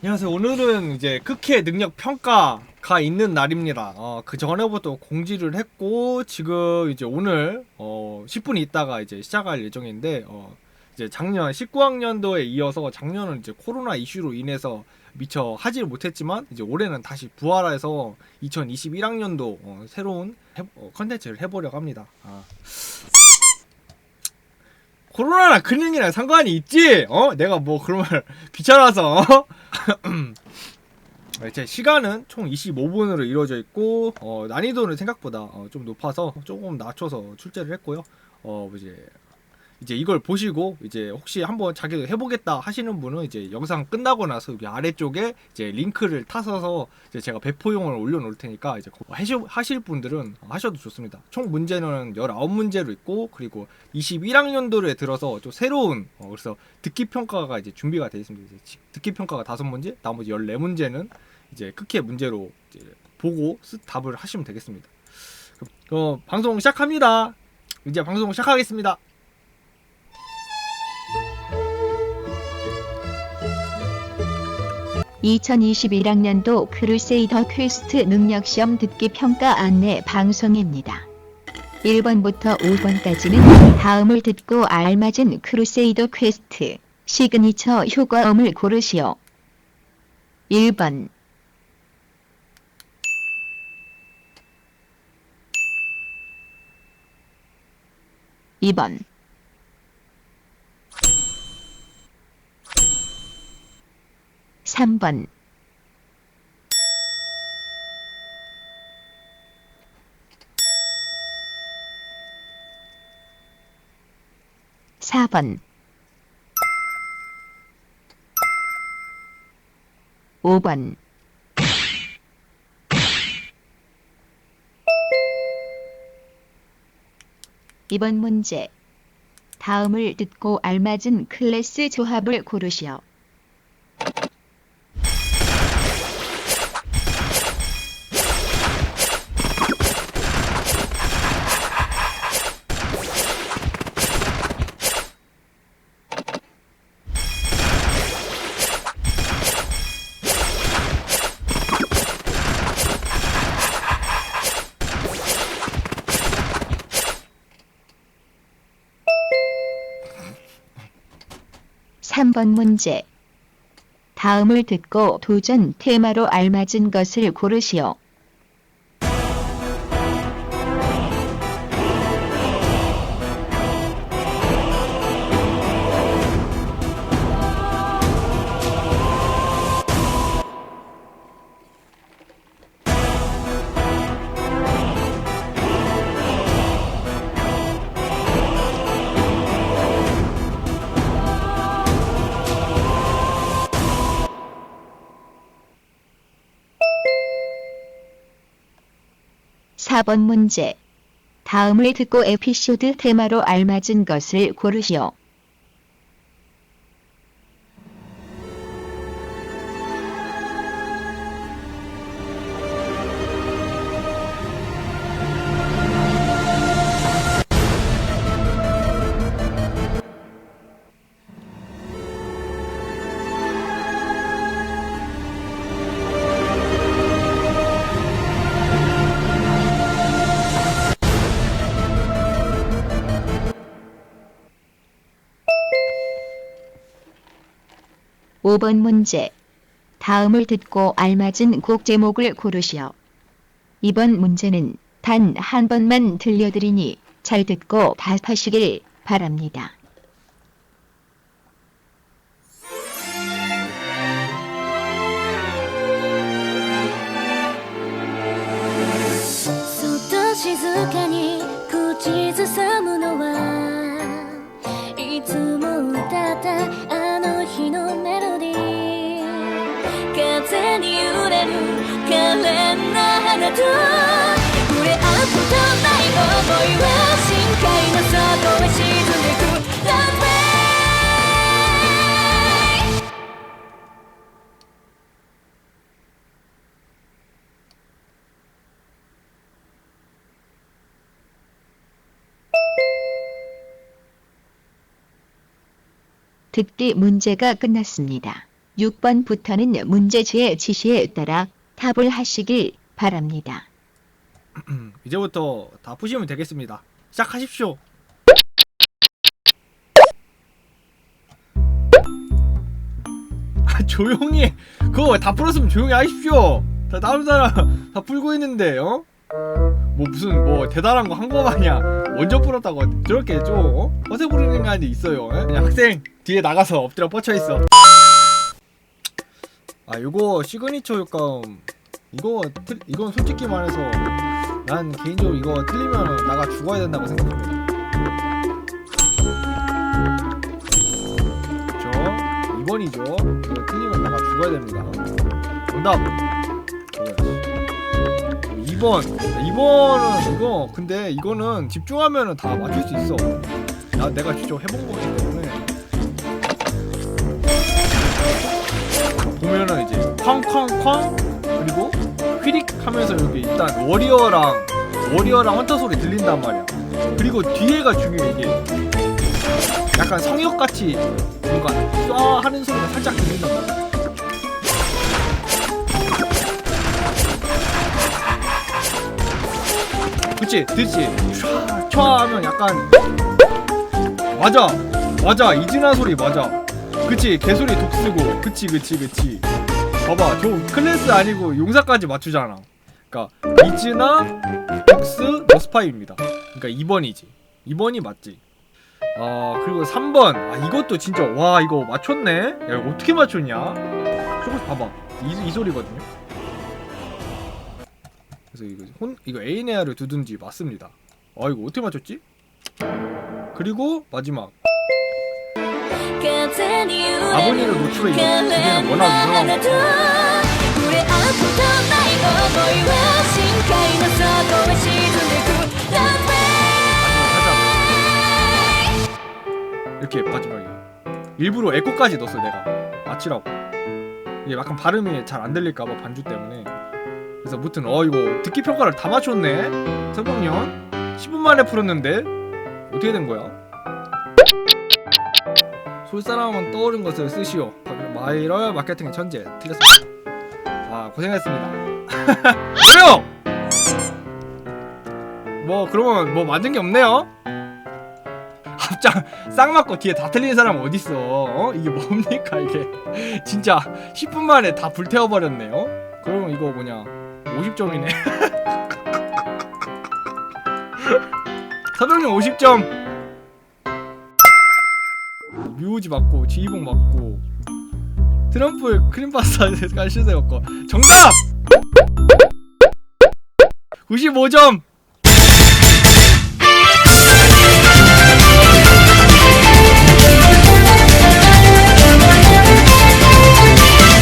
안녕하세요. 오늘은 이제 크키의 능력 평가가 있는 날입니다. 어, 그 전에부터 공지를 했고 지금 이제 오늘 어, 10분 있다가 이제 시작할 예정인데 어, 이제 작년 19학년도에 이어서 작년은 이제 코로나 이슈로 인해서 미처 하지를 못했지만 이제 올해는 다시 부활해서 2021학년도 어, 새로운 해- 어, 컨텐츠를 해보려고 합니다. 아. 코로나랑 근육이랑 상관이 있지? 어? 내가 뭐 그런 말 귀찮아서 어? 네, 제 시간은 총 25분으로 이루어져 있고 어, 난이도는 생각보다 어, 좀 높아서 조금 낮춰서 출제를 했고요. 어 이제 이제 이걸 보시고 이제 혹시 한번 자기도 해보겠다 하시는 분은 이제 영상 끝나고 나서 여기 아래쪽에 이제 링크를 타서서 이제 제가 배포용을 올려놓을 테니까 이제 하실, 분들은 하셔도 좋습니다. 총 문제는 19문제로 있고 그리고 21학년도에 들어서 좀 새로운 어, 그래서 듣기 평가가 이제 준비가 되어 있습니다. 이제 지- 듣기 평가가 다섯 문제, 나머지 14문제는 이제 크게 문제로 이제 보고 쓰, 답을 하시면 되겠습니다. 어, 방송 시작합니다. 이제 방송 시작하겠습니다. 2021학년도 크루세이더 퀘스트 능력시험 듣기 평가 안내 방송입니다. 1번부터 5번까지는 다음을 듣고 알맞은 크루세이더 퀘스트 시그니처 효과음을 고르시오. 1번 2번 3번. 4번. 5번. 이번 문제. 다음을 듣고 알맞은 클래스 조합을 고르시오. 삼번 문제. 다음을 듣고 도전 테마로 알맞은 것을 고르시오. 사번 문제. 다음을 듣고 에피소드 테마로 알맞은 것을 고르시오. 오번 문제. 다음을 듣고 알맞은 곡 제목을 고르시오. 이번 문제는 단 한 번만 들려드리니 잘 듣고 답하시길 바랍니다. な花と触れ合うことない想いは深海の底へ沈んでく Love me 듣기 문제가 끝났습니다. 6번부터는 문제지의 지시에 따라 답을 하시길 바랍니다. 음, 이제부터 다 푸시면 되겠습니다. 시작하십시오. 아, 조용히 해. 그거 다 풀었으면 조용히 하십시오. 다 다른 사람 다 풀고 있는데 어? 뭐 무슨 뭐 대단한 거 한 거 마냥 먼저 풀었다고 저렇게 좀 어? 허세 부리는 인간이 있어요. 에? 그냥 학생 뒤에 나가서 엎드려 뻗쳐 있어. 아 이거 시그니처 효과음 이거 틀- 이건 솔직히 말해서 난 개인적으로 이거 틀리면 나가 죽어야 된다고 생각합니다. 그렇죠? 2번이죠. 이거 틀리면 나가 죽어야 됩니다. 정답. 이거야. 2번. 2번은 이거 근데 이거는 집중하면은 다 맞출 수 있어. 나 내가 직접 해본 거기 때문에. 보면은 이제 쾅쾅쾅 그리고 휘릭 하면서 여기 일단 워리어랑 워리어랑 헌터 소리 들린단 말이야. 그리고 뒤에가 중요해 이게. 약간 성역같이 뭔가 쏴 하는 소리가 살짝 들린단 말이야. 그치? 듣지? 촤, 촤 하면 약간 맞아. 맞아. 이진아 소리 맞아. 그치? 개소리 독 쓰고. 그치 그치 그치 봐봐. 저 클래스 아니고 용사까지 맞추잖아. 그니까 미즈나 벅스 머스파이입니다. 그니까 2번이지. 2번이 맞지. 아 그리고 3번. 아 이것도 진짜 와 이거 맞췄네. 야 이거 어떻게 맞췄냐? 조금 봐봐. 이, 이 소리거든요. 그래서 이거 혼 이거 에이네아를 두든지 맞습니다. 아 이거 어떻게 맞췄지? 그리고 마지막. 이렇게 마지막에 일부러 에코까지 넣었어 내가. 맞히라고. 이게 약간 발음이 잘 안 들릴까봐 반주 때문에. 그래서 무튼 어 이거 듣기 평가를 다 맞췄네. 서방년? 10분 만에 풀었는데? 어떻게 된 거야? 솔사람은 떠오른 것을 쓰시오. 마이럴 마케팅의 천재. 틀렸습니다. 아 고생했습니다. 뭐요? 뭐 그러면 뭐 맞은 게 없네요? 합장 쌍 맞고 뒤에 다 틀린 사람 어딨어? 어? 이게 뭡니까 이게? 진짜 10분 만에 다 불태워 버렸네요? 그러면 이거 뭐냐? 50점이네. 서병님 50점 뮤우지 맞고 지휘봉 맞고. 트럼프 크림파스타 깔 실세 갖고. 정답! 95점